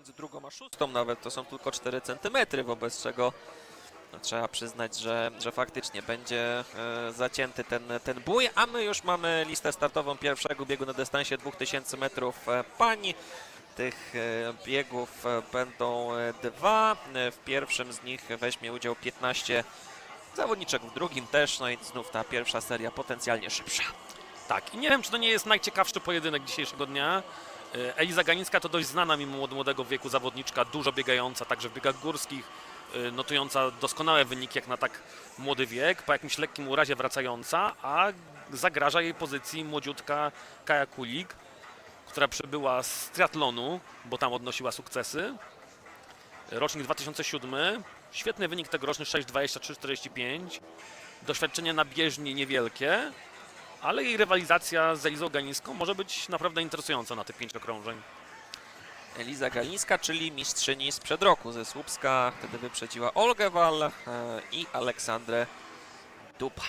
między drugą a szóstą nawet to są tylko 4 cm, wobec czego no, trzeba przyznać, że, że faktycznie będzie e, zacięty ten, ten bój, a my już mamy listę startową pierwszego biegu na dystansie 2000 metrów e, pań. Tych e, biegów e, będą e, dwa. W pierwszym z nich weźmie udział 15 zawodniczek, w drugim też, no i znów ta pierwsza seria potencjalnie szybsza. Tak, i nie wiem, czy to nie jest najciekawszy pojedynek dzisiejszego dnia. E, Eliza Ganińska to dość znana mimo młod- młodego wieku zawodniczka, dużo biegająca, także w biegach górskich, e, notująca doskonałe wyniki jak na tak młody wiek, po jakimś lekkim urazie wracająca, a zagraża jej pozycji młodziutka Kaja Kulik, która przybyła z triatlonu, bo tam odnosiła sukcesy. Rocznik 2007, świetny wynik tegoroczny 6.23.45, doświadczenie na bieżni niewielkie, ale jej rywalizacja z Elizą Ganińską może być naprawdę interesująca na tych pięć okrążeń. Eliza Galińska, czyli mistrzyni sprzed roku ze Słupska. Wtedy wyprzedziła Olgę e, i Aleksandrę Dupan.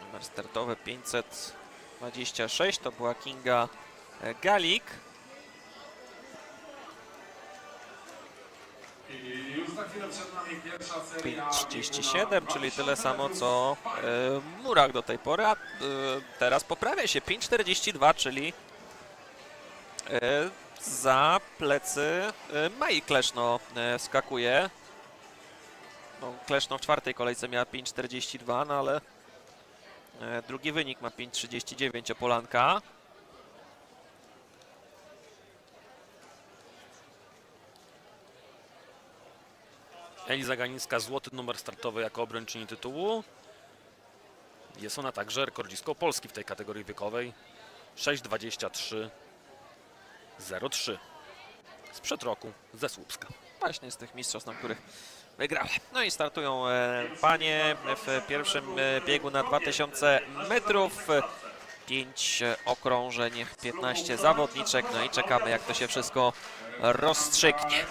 Numer startowy 526 to była Kinga Galik. 5.37, czyli tyle samo co e, Murak do tej pory, a e, teraz poprawia się 5.42, czyli e, za plecy e, Mai Kleszno e, skakuje. No, Kleszno w czwartej kolejce miała 5.42, no ale drugi wynik ma 5.39 Opolanka. Eliza Ganińska złoty numer startowy jako obrończyni tytułu. Jest ona także rekordzistką Polski w tej kategorii wiekowej. 6.23.03 sprzed roku ze Słupska. Właśnie z tych mistrzostw, na których wygrała. No i startują e, panie w pierwszym e, biegu na 2000 metrów. 5 okrążeń, 15 zawodniczek. No i czekamy, jak to się wszystko rozstrzygnie.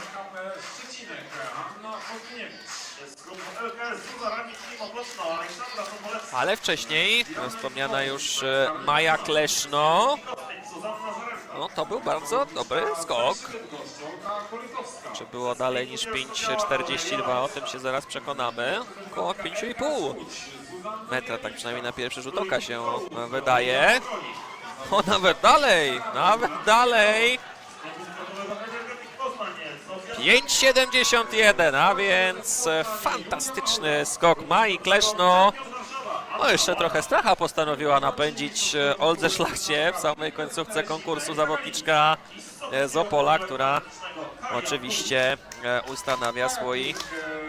Ale wcześniej wspomniana już e, Maja Kleszno. No to był bardzo dobry skok. Czy było dalej niż 5,42? O tym się zaraz przekonamy. Około 5,5 metra, tak przynajmniej na pierwszy rzut oka się wydaje. O, nawet dalej, nawet dalej. 5,71, a więc e, fantastyczny skok Mai Kleszno. No jeszcze trochę stracha postanowiła napędzić e, Oldze Szlachcie w samej końcówce konkursu zawodniczka e, z Opola, która oczywiście ustanawia swój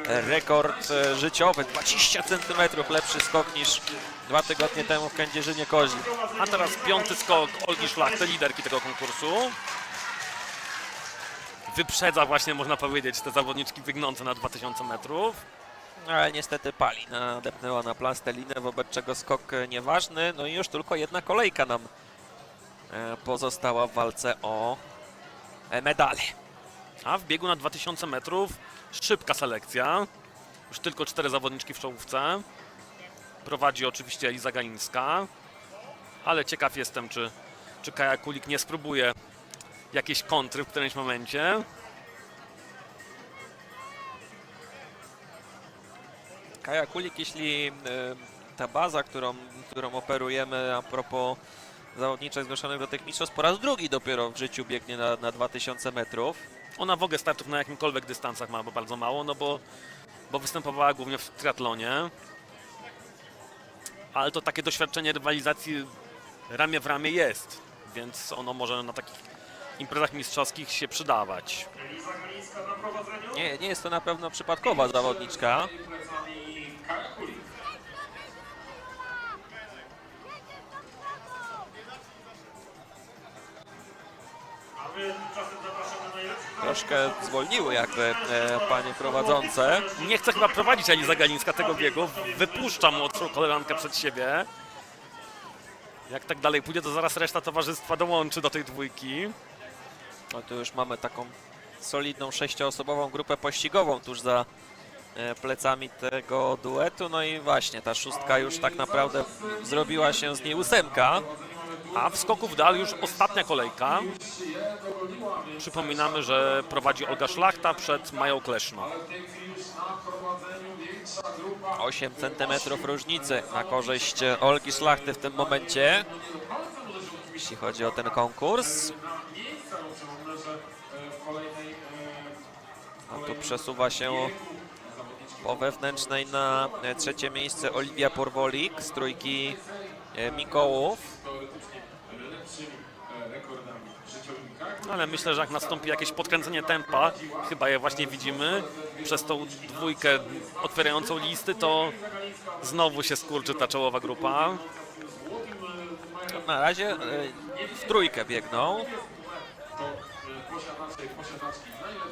rekord życiowy. 20 cm lepszy skok niż dwa tygodnie temu w Kędzierzynie Kozi. A teraz piąty skok Olgi Szlachty, liderki tego konkursu. Wyprzedza właśnie, można powiedzieć, te zawodniczki biegnące na 2000 metrów. Ale niestety pali. Nadepnęła na plastelinę, wobec czego skok e, nieważny. No i już tylko jedna kolejka nam e, pozostała w walce o e, medale. A w biegu na 2000 metrów szybka selekcja. Już tylko cztery zawodniczki w czołówce. Prowadzi oczywiście Eliza Ganińska. Ale ciekaw jestem, czy, czy Kaja Kulik nie spróbuje jakiejś kontry w którymś momencie. Kaja Kulik, jeśli e, ta baza, którą, którą operujemy a propos zawodniczek zgłoszonych do tych mistrzostw, po raz drugi dopiero w życiu biegnie na, na 2000 metrów. Ona w ogóle startów na jakimkolwiek dystansach ma bardzo mało, no bo, bo występowała głównie w triatlonie. Ale to takie doświadczenie rywalizacji ramię w ramię jest, więc ono może na takich imprezach mistrzowskich się przydawać. Nie, nie jest to na pewno przypadkowa zawodniczka. Troszkę zwolniły jakby e, panie prowadzące. Nie chce chyba prowadzić Eliza Galińska tego biegu, wypuszcza młodszą koleżankę przed siebie. Jak tak dalej pójdzie, to zaraz reszta towarzystwa dołączy do tej dwójki. No tu już mamy taką solidną sześcioosobową grupę pościgową tuż za e, plecami tego duetu. No i właśnie ta szóstka już tak naprawdę zrobiła się z niej ósemka. A w skoku w dal już ostatnia kolejka. Przypominamy, że prowadzi Olga Szlachta przed Mają Kleszno. 8 cm różnicy na korzyść Olgi Szlachty w tym momencie. Jeśli chodzi o ten konkurs. A tu przesuwa się po wewnętrznej na e, trzecie miejsce Oliwia Porwolik z trójki e, Mikołów. Ale myślę, że jak nastąpi jakieś podkręcenie tempa, chyba je właśnie widzimy, przez tą dwójkę otwierającą listy, to znowu się skurczy ta czołowa grupa. Na razie e, w trójkę biegną.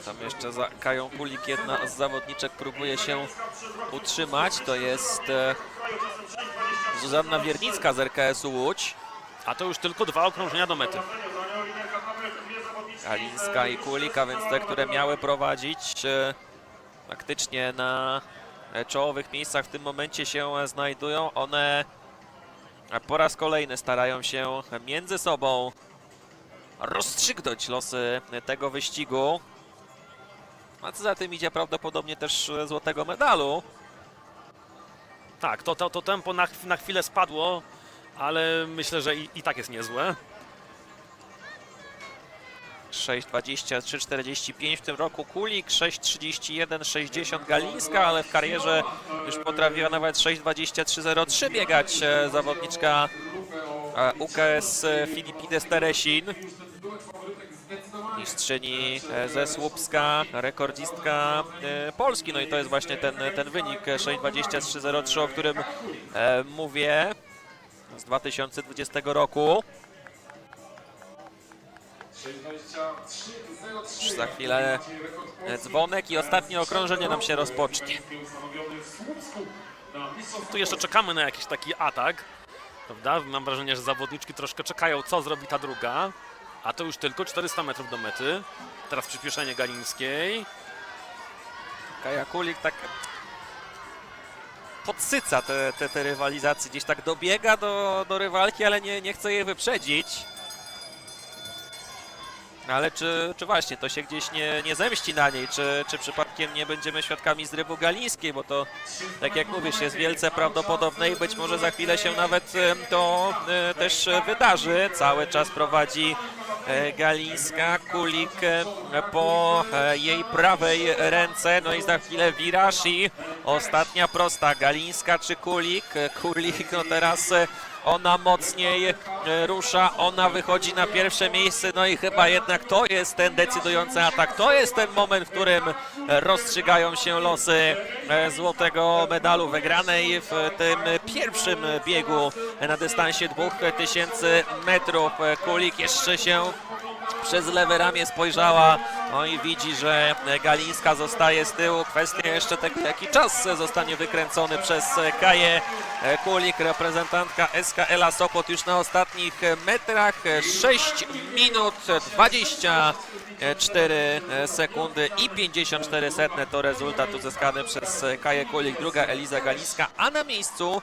Tam jeszcze za Kają Kulik jedna z zawodniczek próbuje się utrzymać. To jest e, Zuzanna Wiernicka z RKS-u Łódź. A to już tylko dwa okrążenia do mety. Kalińska i Kulik, a więc te, które miały prowadzić e, faktycznie na czołowych miejscach w tym momencie się znajdują. One po raz kolejny starają się między sobą rozstrzygnąć losy tego wyścigu. A co za tym idzie prawdopodobnie też e, złotego medalu. Tak, to, to, to tempo na, na chwilę spadło, ale myślę, że i, i tak jest niezłe. 6.23.45 w tym roku Kulik, 6.31.60 Galińska, ale w karierze już potrafiła nawet 6.23.03 biegać e, zawodniczka e, UKS Filipides Teresin. Mistrzyni e, ze Słupska, rekordzistka e, Polski. No i to jest właśnie ten, ten wynik e, 6.23.03, o którym e, mówię z 2020 roku. Już za chwilę dzwonek i ostatnie okrążenie nam się rozpocznie. Tu jeszcze czekamy na jakiś taki atak, prawda? Mam wrażenie, że zawodniczki troszkę czekają, co zrobi ta druga. A to już tylko 400 metrów do mety. Teraz przyspieszenie Galińskiej. Kaja Kulik tak podsyca te, te, te rywalizacje, gdzieś tak dobiega do, do rywalki, ale nie, nie chce jej wyprzedzić. No Ale czy, czy właśnie to się gdzieś nie, nie zemści na niej, czy, czy przypadkiem nie będziemy świadkami zrywu galińskiej, bo to, tak jak mówisz, jest wielce prawdopodobne i być może za chwilę się nawet em, to e, też e, wydarzy. Cały czas prowadzi e, Galińska, Kulik e, po e, jej prawej ręce, no i za chwilę wiraż i ostatnia prosta, Galińska czy Kulik? E, Kulik, no teraz e, ona mocniej e, rusza, ona wychodzi na pierwsze miejsce, no i chyba jednak to jest ten decydujący atak, to jest ten moment, w którym rozstrzygają się losy e, złotego medalu wygranej w tym pierwszym biegu na dystansie 2000 metrów. E, Kulik jeszcze się przez lewe ramię spojrzała, no i widzi, że Galińska zostaje z tyłu. Kwestia jeszcze tego, jaki czas zostanie wykręcony przez Kaję Kulik, reprezentantka SKL-a Sopot już na ostatnich metrach. 6 minut 24 sekundy i 54 setne to rezultat uzyskany przez Kaję Kulik. Druga Eliza Galińska, a na miejscu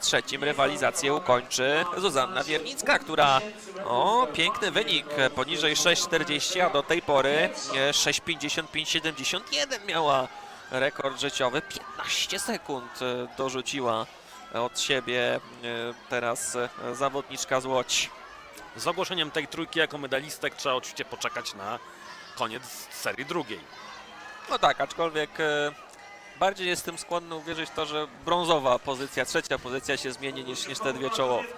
trzecim rywalizację ukończy Zuzanna Wiernicka, która o piękny wynik e, poniżej 6,40, a do tej pory e, 6,55,71 miała rekord życiowy. 15 sekund e, dorzuciła od siebie e, teraz e, zawodniczka z Łodzi. Z ogłoszeniem tej trójki jako medalistek trzeba oczywiście poczekać na koniec serii drugiej. No tak, aczkolwiek e, bardziej jestem skłonny uwierzyć w to, że brązowa pozycja, trzecia pozycja się zmieni niż, niż te dwie czołowe.